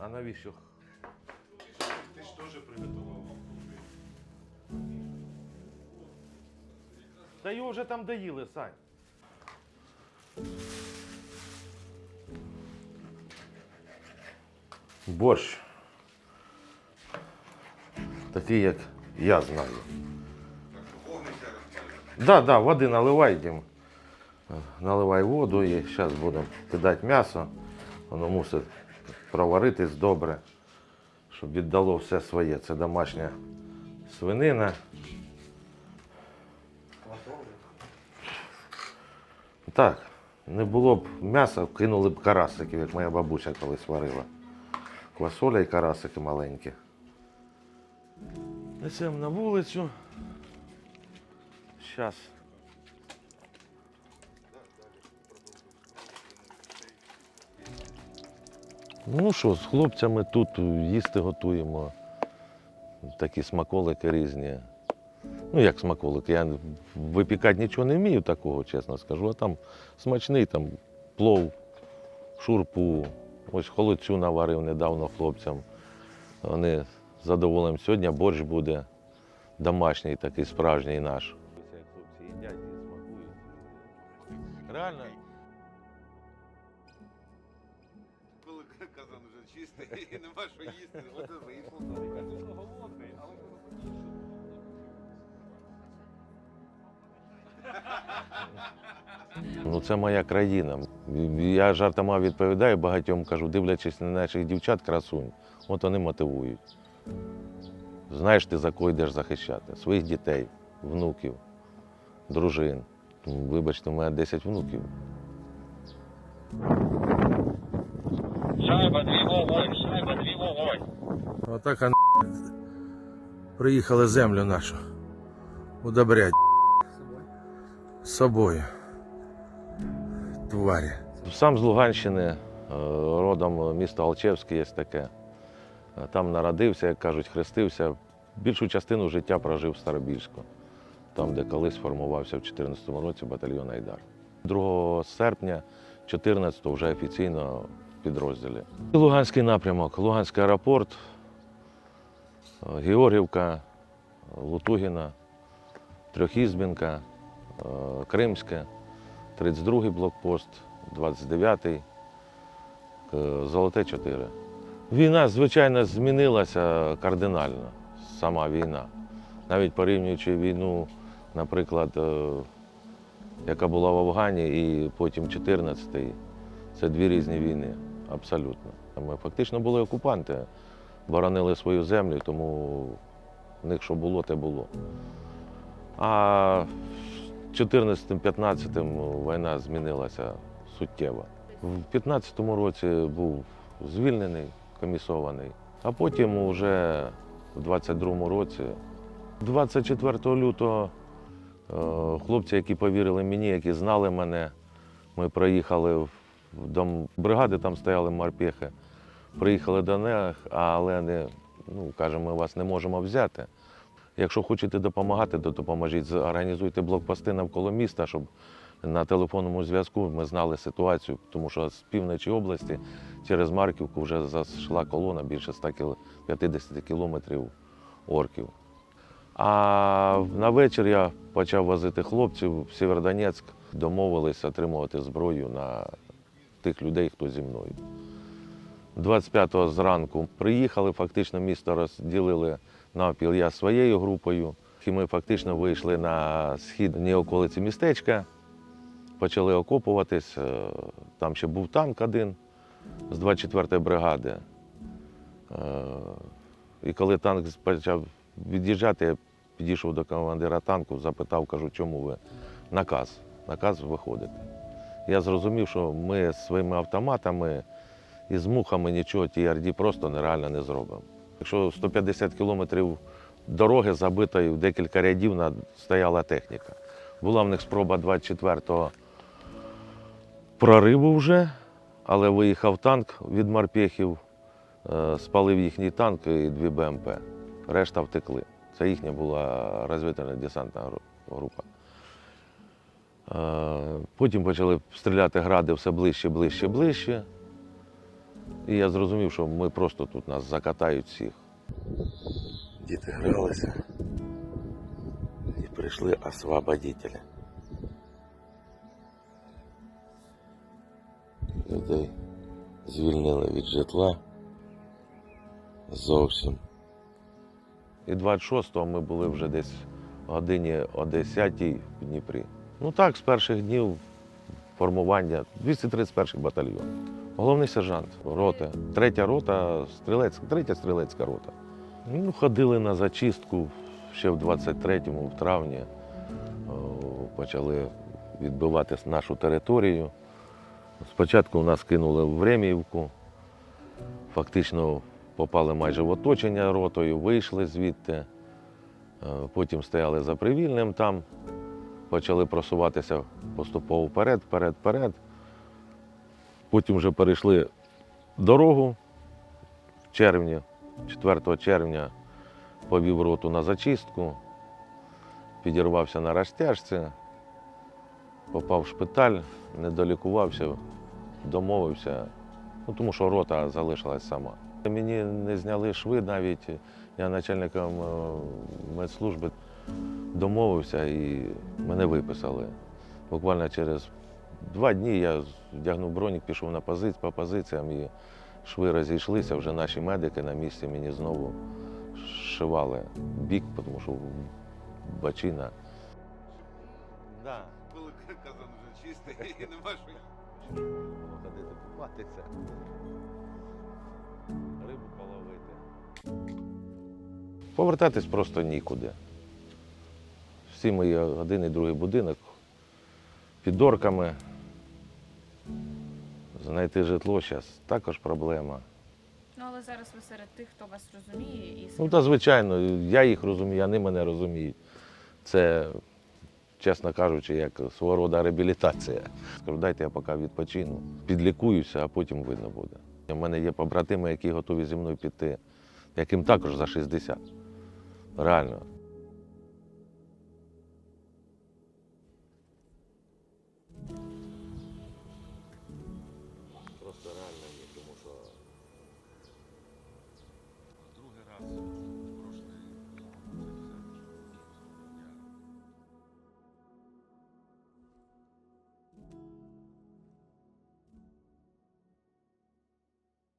А навіщо? Ти ж теж приготував. Та його вже там доїли, Сань. Борщ. Такий, як я знаю. Розпалювати. Да, да, води наливай, Дім. Наливай воду і зараз будемо кидати м'ясо. Воно мусить проваритись добре, щоб віддало все своє. Це домашня свинина. Так, не було б м'яса, кинули б карасиків, як моя бабуся колись варила. Квасоля і карасики маленькі. Несемо на вулицю. Зараз. Ну що, з хлопцями тут їсти готуємо. Такі смаколики різні. Ну, як смаколики, я випікати нічого не вмію такого, чесно скажу. А там смачний там плов, шурпу. Ось холодцю наварив недавно хлопцям. Вони з задоволенням сьогодні борщ буде домашній, такий справжній наш. Реально. Чистий і нема що їсти, от і вийшло. Ну, це моя країна. Я жартома відповідаю, багатьом кажу, дивлячись на наших дівчат, красунь, от вони мотивують. Знаєш, ти за кого йдеш захищати? Своїх дітей, внуків, дружин. Вибачте, у мене 10 внуків. Шайба, дві вогонь, шайба, дві вогонь. Отак а приїхали землю нашу удобрять з собою. Тварі. Сам з Луганщини, е, родом місто Алчевське є таке. Е, Там народився, як кажуть, хрестився. Більшу частину життя прожив в Старобільську, там, де колись формувався в 2014 році батальйон Айдар. 2 серпня 14 вже офіційно підрозділі. Луганський напрямок, Луганський аеропорт, е, Георгівка, Лутугіна, Трьохізбінка, е, Кримське, 32-й блокпост, 29-й, е, Золоте 4. Війна, звичайно, змінилася кардинально, сама війна. Навіть порівнюючи війну, наприклад, яка була в Афгані, і потім 14-й, це дві різні війни, абсолютно. Ми фактично були окупанти, боронили свою землю, тому в них що було, те було. А 14-15 війна змінилася суттєво. В 15-му році був звільнений, комісований, а потім вже в 22-му році, 24 лютого, е, хлопці, які повірили мені, які знали мене, ми приїхали в дом бригади, там стояли морпехи. Приїхали до них, але не, ну, кажемо, ми вас не можемо взяти. Якщо хочете допомагати, то допоможіть. Організуйте блокпости навколо міста, щоб на телефонному зв'язку ми знали ситуацію, тому що з півночі області через Марківку вже зайшла колона більше 150 кілометрів орків. А на вечір я почав возити хлопців в Сєвєродонецьк, домовились отримувати зброю на тих людей, хто зі мною. 25-го зранку приїхали, фактично місто розділили навпіл я своєю групою. І ми фактично вийшли на східні околиці містечка, почали окопуватись. Е, Там ще був танк один з 24-ї бригади. Е, І коли танк почав від'їжджати, я підійшов до командира танку, запитав, кажу, чому ви наказ, наказ виходити. Я зрозумів, що ми своїми автоматами і з мухами нічого TRD просто нереально не зробимо. Якщо 150 кілометрів дороги забитої в декілька рядів стояла техніка. Була в них спроба 24-го прориву вже, але виїхав танк від морпехів, е, спалив їхній танк і дві БМП. Решта втекли. Це їхня була розвідувальна десантна група. Е, Потім почали стріляти гради все ближче, ближче, ближче. І я зрозумів, що ми просто тут нас закатають всіх. Діти гралися і прийшли освободителі. Людей звільнили від житла зовсім. І 26-го ми були вже десь в годині о 10-й в Дніпрі. Ну так, з перших днів формування 231 батальйон. Головний сержант роти. Третя рота, стрілецька, третя стрілецька рота. Ну, ходили на зачистку ще в 23-му, в травні. Почали відбивати нашу територію. Спочатку нас кинули в Времіївку. Фактично попали майже в оточення ротою, вийшли звідти. Е, Потім стояли за привільним там, почали просуватися поступово вперед, вперед, вперед. Потім вже перейшли дорогу в червні, 4 червня повів роту на зачистку, підірвався на розтяжці, попав в шпиталь, не долікувався, домовився, ну, тому що рота залишилась сама. Мені не зняли шви навіть, я начальником е, медслужби домовився і мене виписали. Буквально через два дні я вдягнув бронік, пішов на позицію по позиціям і шви розійшлися. Вже наші медики на місці мені знову шивали бік, тому що бачина. Да. Коли казан вже чистий і нема що ходити купатися, рибу половити. Повертатись просто нікуди. Всі мої один і другий будинок під орками. Знайти житло зараз також проблема. Ну, але зараз ви серед тих, хто вас розуміє і Ну, та звичайно, я їх розумію, вони мене розуміють. Це, чесно кажучи, як свого роду реабілітація. Скажу, дайте я поки відпочину, підлікуюся, а потім видно буде. У мене є побратими, які готові зі мною піти, яким також за 60. Реально.